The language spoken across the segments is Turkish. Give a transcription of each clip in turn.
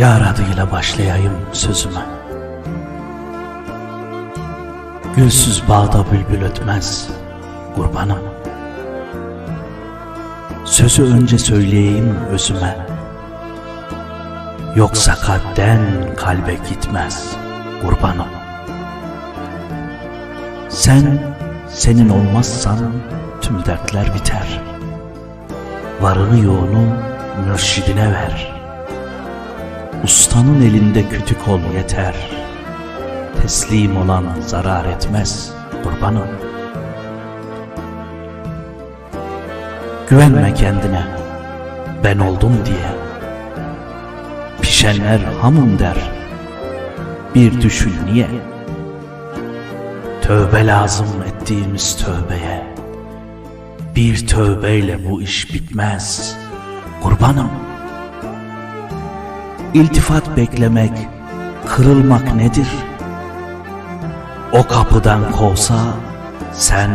Yar adıyla başlayayım sözüme. Gülsüz bağda bülbül ötmez kurbanım. Sözü önce söyleyeyim özüme. Yoksa kalpten kalbe gitmez kurbanım. Sen senin olmazsan tüm dertler biter. Varını yoğunu mürşidine ver. Ustanın elinde kütük ol yeter. Teslim olan zarar etmez kurbanım. Güvenme kendine ben oldum diye. Pişenler hamım der. Bir düşün niye? Tövbe lazım ettiğimiz tövbeye. Bir tövbeyle bu iş bitmez. Kurbanım. İltifat beklemek, kırılmak nedir? O kapıdan kovsa sen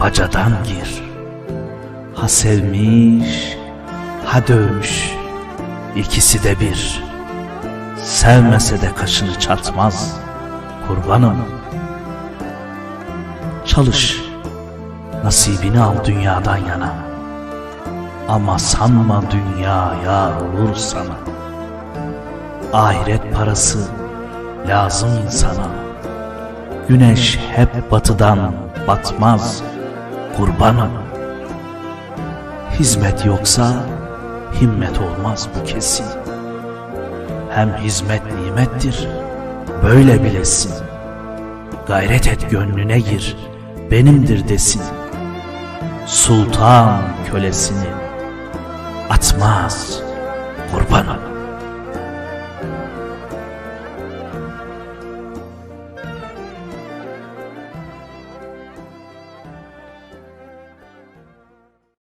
bacadan gir. Ha sevmiş, ha dövmüş, ikisi de bir. Sevmese de kaşını çatmaz, kurbanım. Çalış, nasibini al dünyadan yana. Ama sanma dünya yar olur sana. Ahiret parası lazım insana. Güneş hep batıdan batmaz, kurbanım. Hizmet yoksa himmet olmaz bu kesin. Hem hizmet nimettir, böyle bilesin. Gayret et gönlüne gir, benimdir desin. Sultan kölesini atmaz kurbanım.